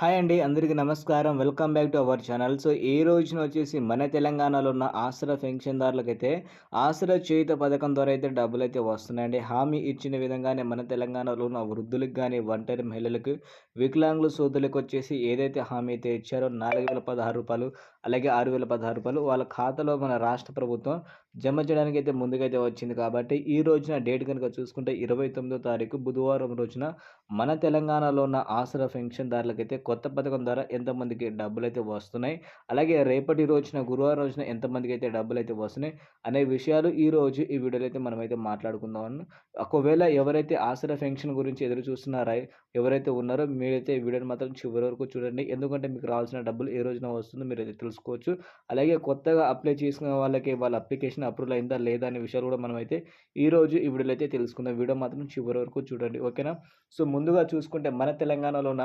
Hi అండి అందరికీ నమస్కారం. Welcome back to our channel. So ఈ రోజున వచ్చేసి మన తెలంగాణలో ఉన్న ఆసరా పెన్షన్దారులకైతే ఆసరా చేయుత పథకం ద్వారా అయితే డబ్బులు అయితే వస్తున్నాయండి. హామీ ఇచ్చిన విధంగానే మన తెలంగాణలో ఉన్న వృద్ధులకు కానీ ఒంటరి మహిళలకు వికలాంగుల సోదరులకు వచ్చేసి ఏదైతే హామీ అయితే ఇచ్చారో నాలుగు వేల పదహారు రూపాయలు అలాగే ఆరు వేల పదహారు రూపాయలు వాళ్ళ ఖాతాలో మన రాష్ట్ర ప్రభుత్వం జమ చేయడానికి అయితే ముందుకైతే వచ్చింది కాబట్టి ఈ రోజున డేట్ కనుక చూసుకుంటే ఇరవై తొమ్మిదో తారీఖు బుధవారం రోజున మన తెలంగాణలో ఉన్న ఆసరా పెన్షన్దారులకైతే కొత్త పథకం ద్వారా ఎంతమందికి డబ్బులు అయితే వస్తున్నాయి. అలాగే రేపటి రోజున గురువారం రోజున ఎంతమందికి అయితే డబ్బులు అయితే వస్తున్నాయి అనే విషయాలు ఈ రోజు ఈ వీడియోలో అయితే మనమైతే మాట్లాడుకుందాం. ఒకవేళ ఎవరైతే ఆసరా పెన్షన్ గురించి ఎదురు చూస్తున్నారా ఎవరైతే ఉన్నారో మీరైతే ఈ వీడియోని మాత్రం చివరి వరకు చూడండి. ఎందుకంటే మీకు రావాల్సిన డబ్బులు ఏ రోజున వస్తుందో మీరు తెలుసుకోవచ్చు. అలాగే కొత్తగా అప్లై చేసుకున్న వాళ్ళకి వాళ్ళ అప్లికేషన్ అప్రూవల్ అయిందా లేదా అనే విషయాలు కూడా మనం అయితే ఈ రోజు ఈ వీడియోలో అయితే తెలుసుకుందాం. వీడియో మాత్రం చివరి వరకు చూడండి. ఓకేనా? సో ముందుగా చూసుకుంటే మన తెలంగాణలోన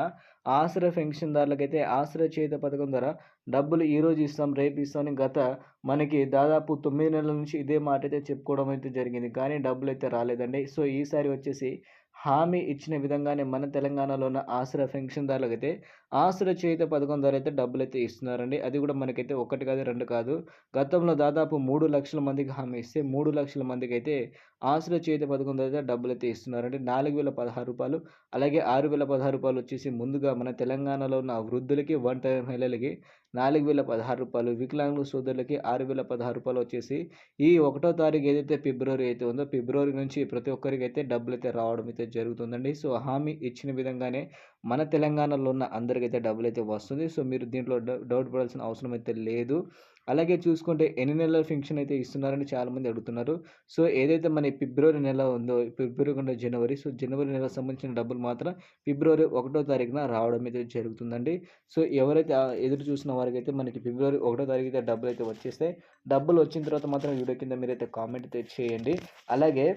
ఆశ్రయ ఆసరా పెన్షన్దారులకైతే ఆశ్రయ చేత పథకం ద్వారా డబ్బులు ఈరోజు ఇస్తాం రేపు ఇస్తామని గత మనకి దాదాపు తొమ్మిది నెలల నుంచి ఇదే మాట అయితే చెప్పుకోవడం అయితే జరిగింది. కానీ డబ్బులు అయితే రాలేదండి. సో ఈసారి వచ్చేసి హామీ ఇచ్చిన విధంగానే మన తెలంగాణలో ఉన్న ఆసరా అయితే ఆసరా చేత పథకం ద్వారా అయితే డబ్బులు అయితే ఇస్తున్నారండి. అది కూడా మనకైతే ఒకటి కాదు రెండు కాదు. గతంలో దాదాపు మూడు లక్షల మందికి హామీ ఇస్తే మూడు లక్షల మందికి అయితే ఆసరా చేత పథకం ద్వారా డబ్బులు అయితే ఇస్తున్నారండి. నాలుగు వేల పదహారు రూపాయలు అలాగే ఆరు వేల పదహారు రూపాయలు వచ్చేసి ముందుగా మన తెలంగాణలో ఉన్న వృద్ధులకి ఒంటరి మహిళలకి నాలుగు వేల పదహారు రూపాయలు. వికలాంగుల సోదరులకి ఆరు వేల పదహారు రూపాయలు వచ్చేసి ఈ ఒకటో తారీఖు ఏదైతే ఫిబ్రవరి అయితే ఉందో ఫిబ్రవరి నుంచి ప్రతి ఒక్కరికి అయితే డబ్బులు అయితే రావడం అయితే జరుగుతుందండి. సో హామీ ఇచ్చిన విధంగానే మన తెలంగాణలో ఉన్న అందరికైతే డబ్బులు అయితే వస్తుంది. సో మీరు దీంట్లో డౌట్ పడాల్సిన అవసరం అయితే లేదు. అలాగే చూసుకుంటే ఎన్ని నెలల ఫింక్షన్ అయితే ఇస్తున్నారని చాలామంది అడుగుతున్నారు. సో ఏదైతే మన ఫిబ్రవరి నెల ఉందో ఫిబ్రవరి కంటే జనవరి సో జనవరి నెల సంబంధించిన డబ్బులు మాత్రం ఫిబ్రవరి ఒకటో తారీఖున రావడం అయితే జరుగుతుందండి. సో ఎవరైతే ఎదురు చూసిన వారికి అయితే మనకి ఫిబ్రవరి ఒకటో తారీఖు అయితే డబ్బులు అయితే వచ్చేస్తాయి. డబ్బులు వచ్చిన తర్వాత మాత్రం వీడియో కింద మీరైతే కామెంట్ అయితే చేయండి. అలాగే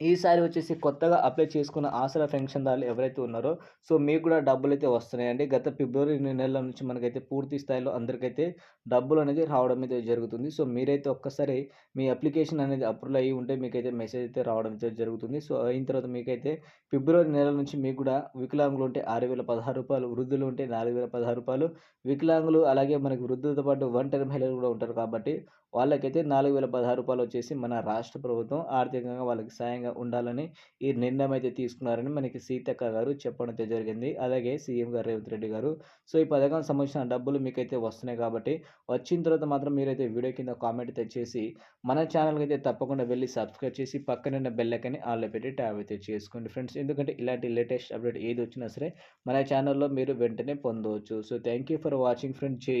ఈసారి వచ్చేసి కొత్తగా అప్లై చేసుకున్న ఆసరా పెన్షన్దారులు ఎవరైతే ఉన్నారో సో మీకు కూడా డబ్బులు అయితే వస్తున్నాయండి. గత ఫిబ్రవరి నెల నుంచి మనకైతే పూర్తి స్థాయిలో అందరికైతే డబ్బులు అనేది రావడం అయితే జరుగుతుంది. సో మీరైతే ఒక్కసారి మీ అప్లికేషన్ అనేది అప్రూవల్ అయ్యి ఉంటే మీకైతే మెసేజ్ అయితే రావడం అయితే జరుగుతుంది. సో అయిన తర్వాత మీకైతే ఫిబ్రవరి నెల నుంచి మీకు కూడా వికలాంగులు ఉంటే ఆరు వేల పదహారు రూపాయలు వృద్ధులు ఉంటే నాలుగు వేల పదహారు రూపాయలు వికలాంగులు అలాగే మనకి వృద్ధులతో పాటు ఒంటరి మహిళలు కూడా ఉంటారు కాబట్టి వాళ్ళకైతే నాలుగు వేల పదహారు రూపాయలు వచ్చేసి మన రాష్ట్ర ప్రభుత్వం ఆర్థికంగా వాళ్ళకి సాయంగా ఉండాలని ఈ నిర్ణయం అయితే తీసుకున్నారని మనకి సీతక్క గారు చెప్పడం అయితే జరిగింది. అలాగే సీఎం గారు రేవంత్ రెడ్డి గారు. సో ఈ పథకం సంబంధించిన డబ్బులు మీకైతే వస్తున్నాయి కాబట్టి వచ్చిన తర్వాత మాత్రం మీరైతే వీడియో కింద కామెంట్ తెచ్చేసి మన ఛానల్కి అయితే తప్పకుండా వెళ్ళి సబ్స్క్రైబ్ చేసి పక్కన బెల్లకని ఆల్లో పెట్టి ట్యాబ్ అయితే చేసుకోండి ఫ్రెండ్స్. ఎందుకంటే ఇలాంటి లేటెస్ట్ అప్డేట్ ఏది వచ్చినా సరే మన ఛానల్లో మీరు వెంటనే పొందవచ్చు. So thank you for watching friends. జై